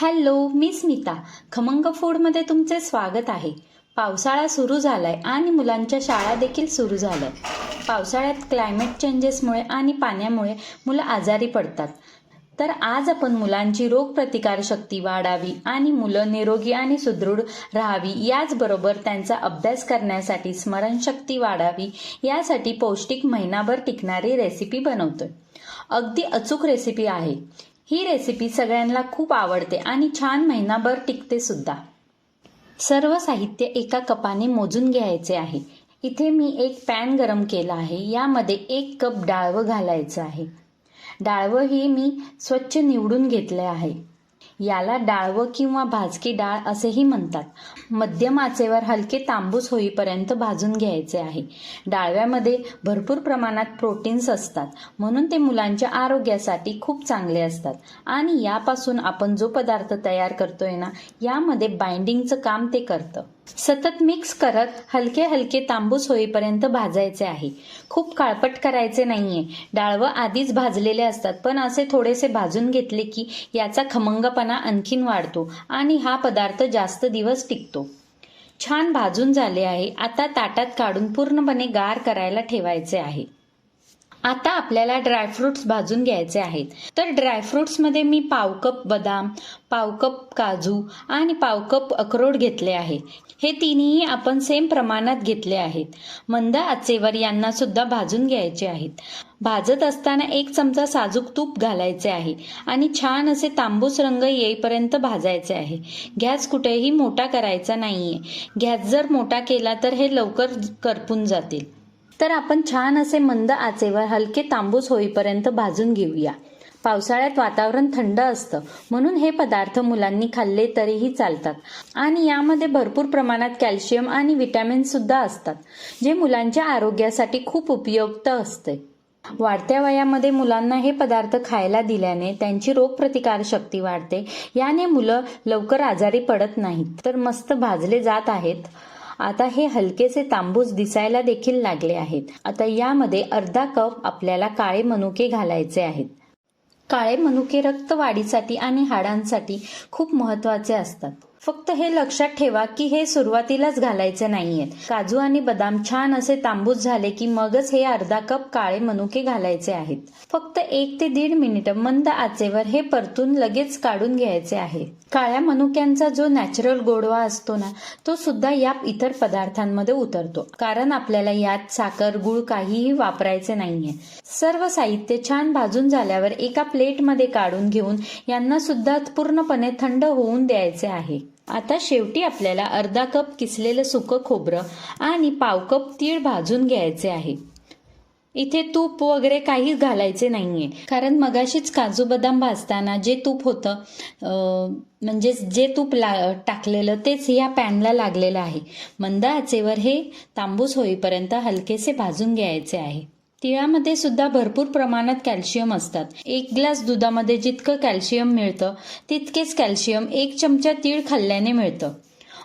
Hello मी स्मिता खमंग फूडमध्ये तुमचे स्वागत आहे. पावसाळा सुरू झालाय आणि मुलांच्या शाळा देखील सुरू झाल्या पावसाळ्यात क्लायमेट चेंजेसमुळे आणि पाण्यामुळे मुलं आजारी पडतात. तर आज आपण मुलांची रोगप्रतिकारशक्ती वाढावी आणि मुलं निरोगी आणि सुदृढ राहावी याचबरोबर त्यांचा अभ्यास करण्यासाठी स्मरणशक्ती वाढावी यासाठी पौष्टिक महिनाभर टिकणारी रेसिपी बनवतोय. अगदी अचूक रेसिपी आहे. ही रेसिपी सगळ्यांना खूप आवडते आणि छान महिनाभर टिकते सुद्धा. सर्व साहित्य एका कपाने मोजून घ्यायचे आहे. इथे मी एक पॅन गरम केला आहे. यामध्ये एक कप डाळवं घालायचं आहे. डाळवं हे मी स्वच्छ निवडून घेतले आहे. याला डाळवं किंवा भाजकी डाळ असेही म्हणतात. मध्यम आचेवर हलके तांबूस होईपर्यंत भाजून घ्यायचे आहे. डाळव्यामध्ये भरपूर प्रमाणात प्रोटीन्स असतात म्हणून ते मुलांच्या आरोग्यासाठी खूप चांगले असतात. आणि यापासून आपण जो पदार्थ तयार करतोय ना यामध्ये बाइंडिंगचं काम ते करतं. सतत मिक्स करत हलके हलके तांबूस होईपर्यंत भाजायचे आहे. खूप काळपट करायचे नाहीये. डाळवं आधीच भाजलेले असतात पण असे थोडेसे भाजून घेतले की याचा खमंगपणा आणखीन वाढतो आणि हा पदार्थ जास्त दिवस टिकतो. छान भाजून झाले आहे. आता ताटात काढून पूर्णपणे गार करायला ठेवायचे आहे. आता आपल्याला ड्रायफ्रुट्स भाजून घ्यायचे आहेत. तर ड्रायफ्रुट्समध्ये मी पाव कप बदाम पाव कप काजू आणि पाव कप अक्रोड घेतले आहे हे तिन्ही आपण सेम प्रमाणात घेतले आहेत. मंद आचेवर यांना सुद्धा भाजून घ्यायचे आहेत. भाजत असताना एक चमचा साजूक तूप घालायचे आहे आणि छान असे तांबूस रंग येईपर्यंत भाजायचे आहे. गॅस कुठेही मोठा करायचा नाहीये. गॅस जर मोठा केला तर हे लवकर करपून जातील. तर आपण छान असे मंद आचेवर हलके तांबूस होईपर्यंत भाजून घेऊया. पावसाळ्यात वातावरण थंड असतं म्हणून हे पदार्थ मुलांनी खाल्ले तरीही चालतात. आणि यामध्ये भरपूर प्रमाणात कॅल्शियम आणि विटॅमिन सुद्धा असतात जे मुलांच्या आरोग्यासाठी खूप उपयुक्त असते. वाढत्या वयामध्ये मुलांना हे पदार्थ खायला दिल्याने त्यांची रोगप्रतिकार शक्ती वाढते. याने मुलं लवकर आजारी पडत नाहीत. तर मस्त भाजले जात आहेत. आता हे हलकेसे तांबूस दिसायला देखील लागले आहेत. आता यामध्ये अर्धा कप आपल्याला काळे मनुके घालायचे आहेत. काळे मनुके रक्त वाढीसाठी आणि हाडांसाठी खूप महत्त्वाचे असतात. फक्त हे लक्षात ठेवा की हे सुरुवातीलाच घालायचे नाहीयेत काजू आणि बदाम छान असे तांबूस झाले की मगच हे अर्धा कप काळे मनुके घालायचे आहेत. फक्त एक ते दीड मिनिट मंद आचेवर हे परतून लगेच काढून घ्यायचे आहे. काळ्या मनुक्यांचा जो नॅचरल गोडवा असतो ना तो सुद्धा या इतर पदार्थांमध्ये उतरतो. कारण आपल्याला यात साखर गुळ काहीही वापरायचे नाहीये. सर्व साहित्य छान भाजून झाल्यावर एका प्लेटमध्ये काढून घेऊन यांना सुद्धा पूर्णपणे थंड होऊन द्यायचे आहे. आता शेवटी आपल्याला अर्धा कप किसलेलं सुकं खोबरं आणि पाव कप तीळ भाजून घ्यायचे आहे. इथे तूप वगैरे काहीच घालायचे नाहीये. कारण मगाशीच काजू बदाम भाजताना जे तूप होतं म्हणजे जे तूप ला टाकलेलं तेच या पॅनला लागलेलं आहे. मंद आचेवर हे तांबूस होईपर्यंत हलकेसे भाजून घ्यायचे आहे. तिळामध्ये सुद्धा भरपूर प्रमाणात कॅल्शियम असतात. एक ग्लास दुधामध्ये जितकं कॅल्शियम मिळतं तितकेच कॅल्शियम एक चमचा तीळ खाल्ल्याने मिळतं.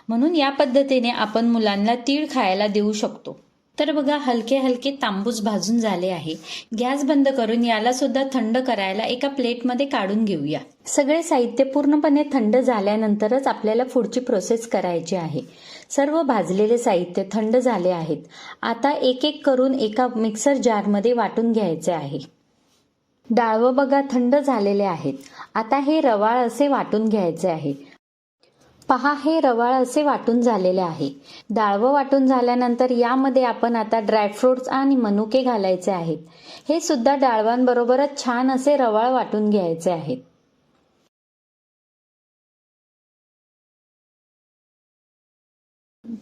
म्हणून या पद्धतीने आपण मुलांना तीळ खायला देऊ शकतो. तर बघा हलके हलके तांबूस भाजून झाले आहे. गॅस बंद करून याला सुद्धा थंड करायला एका प्लेटमध्ये काढून घेऊया. सगळे साहित्य पूर्णपणे थंड झाल्यानंतरच आपल्याला पुढची प्रोसेस करायची आहे. सर्व भाजलेले साहित्य थंड झाले आहेत. आता एक एक करून एका मिक्सर जारमध्ये वाटून घ्यायचे आहे. डाळवं बघा थंड झालेले आहेत. आता हे रवाळ असे वाटून घ्यायचे आहे. पहा हे रवाळ असे वाटून झालेले आहे. डाळवं वाटून झाल्यानंतर यामध्ये आपण आता ड्रायफ्रुट्स आणि मनुके घालायचे आहेत. हे सुद्धा डाळवांबरोबरच छान असे रवाळ वाटून घ्यायचे आहेत.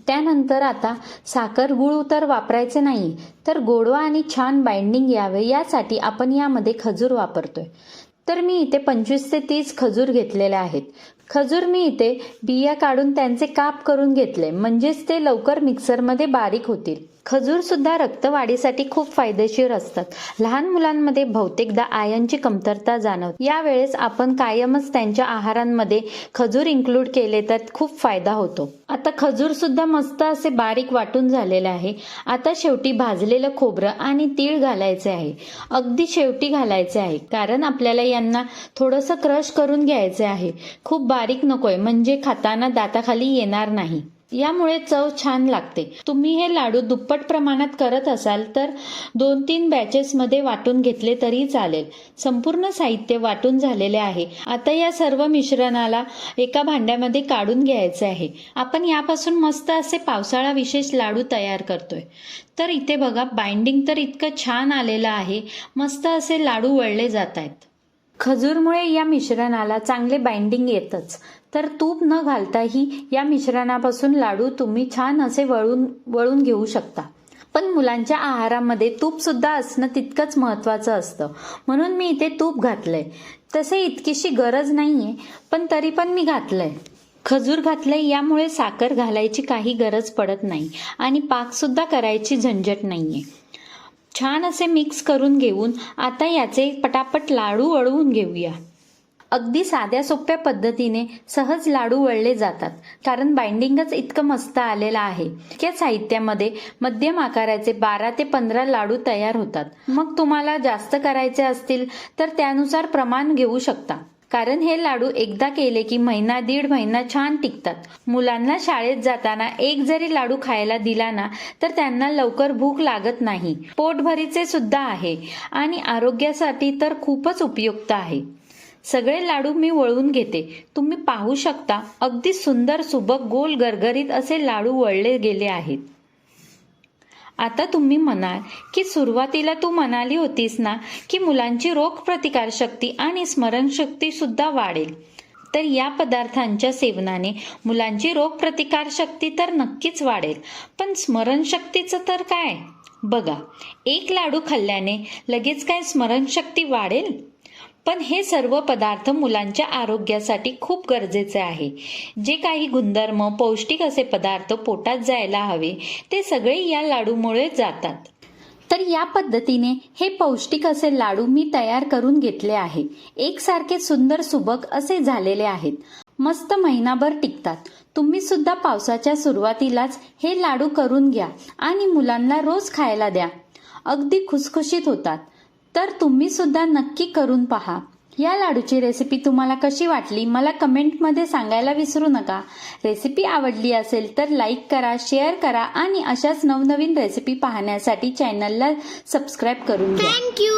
त्यानंतर आता साखर गुळ तर वापरायचे नाही तर गोडवा आणि छान बाइंडिंग यावे यासाठी आपण यामध्ये खजूर वापरतोय. तर मी इथे पंचवीस ते तीस खजूर घेतलेले आहेत. खजूर मी इथे बिया काढून त्यांचे काप करून घेतले. म्हणजेच ते लवकर मिक्सरमध्ये बारीक होतील. खजूर सुद्धा रक्तवाढीसाठी खूप फायदेशीर असतात. लहान मुलांमध्ये बहुतेकदा आयनची कमतरता जाणवते. यावेळेस आपण कायमच त्यांच्या आहारांमध्ये खजूर इन्क्लूड केले तर खूप फायदा होतो. आता खजूर सुद्धा मस्त असे बारीक वाटून झालेले आहे. आता शेवटी भाजलेलं खोबरं आणि तीळ घालायचे आहे. अगदी शेवटी घालायचे आहे. कारण आपल्याला यांना थोडंसं क्रश करून घ्यायचे आहे. खूप बारीक नकोय म्हणजे खाताना दाताखाली येणार नाही. यामुळे चव छान लागते. तुम्ही हे लाडू दुप्पट प्रमाणात करत असाल तर दोन तीन बॅचेसमध्ये वाटून घेतले तरी चालेल. संपूर्ण साहित्य वाटून झालेले आहे. आता या सर्व मिश्रणाला एका भांड्यामध्ये काढून घ्यायचे आहे. आपण यापासून मस्त असे पावसाळा विशेष लाडू तयार करतोय. तर इथे बघा बाइंडिंग तर इतकं छान आलेलं आहे. मस्त असे लाडू वळले जात आहेत. खजूरमुळे या मिश्रणाला चांगले बाइंडिंग येतच. तर तूप न घालताही या मिश्रणापासून लाडू तुम्ही छान असे वळून वळून घेऊ शकता. पण मुलांच्या आहारामध्ये तूप सुद्धा असणं तितकंच महत्वाचं असतं. म्हणून मी इथे तूप घातलंय. तसे इतकीशी गरज नाहीये पण तरी पण मी घातलंय. खजूर घातलंय यामुळे साखर घालायची काही गरज पडत नाही. आणि पाक सुद्धा करायची झंझट नाहीये. छान असे मिक्स करून घेऊन आता याचे पटापट लाडू वळवून घेऊया. अगदी साध्या सोप्या पद्धतीने सहज लाडू वळले जातात कारण बाइंडिंगच इतकं मस्त आलेलं आहे. या साहित्यामध्ये मध्यम आकाराचे बारा ते पंधरा लाडू तयार होतात. मग तुम्हाला जास्त करायचे असतील तर त्यानुसार प्रमाण घेऊ शकता. कारण हे लाडू एकदा केले की महिना दीड महिना छान टिकतात. मुलांना शाळेत जाताना एक जरी लाडू खायला दिला ना तर त्यांना लवकर भूक लागत नाही. पोटभरीचे सुद्धा आहे आणि आरोग्यासाठी तर खूपच उपयुक्त आहे. सगळे लाडू मी वळून घेते. तुम्ही पाहू शकता अगदी सुंदर सुबक गोल गरगरीत असे लाडू वळले गेले आहेत. आता तुम्ही म्हणाल की सुरुवातीला तू म्हणाली होतीस ना की मुलांची रोग प्रतिकार शक्ती आणि स्मरणशक्ती सुद्धा वाढेल. तर या पदार्थांच्या सेवनाने मुलांची रोग प्रतिकार शक्ती तर नक्कीच वाढेल. पण स्मरणशक्तीचं तर काय? बघा एक लाडू खाल्ल्याने लगेच काय स्मरणशक्ती वाढेल? पण हे सर्व पदार्थ मुलांच्या आरोग्यासाठी खूप गरजेचे आहे. जे काही गुणधर्म पौष्टिक असे पदार्थ पोटात जायला हवे ते सगळे या लाडूमुळे जातात. तर या पद्धतीने हे पौष्टिक असे लाडू मी तयार करून घेतले आहे. एकसारखे सुंदर सुबक असे झालेले आहेत. मस्त महिनाभर टिकतात. तुम्ही सुद्धा पावसाच्या सुरुवातीलाच हे लाडू करून घ्या आणि मुलांना रोज खायला द्या. अगदी खुसखुशीत होतात. तर तुम्ही सुद्धा नक्की करून पहा. या लाडूची रेसिपी तुम्हाला कशी वाटली मला कमेंटमध्ये सांगायला विसरू नका. रेसिपी आवडली असेल तर लाईक करा शेअर करा आणि अशाच नवनवीन रेसिपी पाहण्यासाठी चॅनलला सबस्क्राईब करून थँक्यू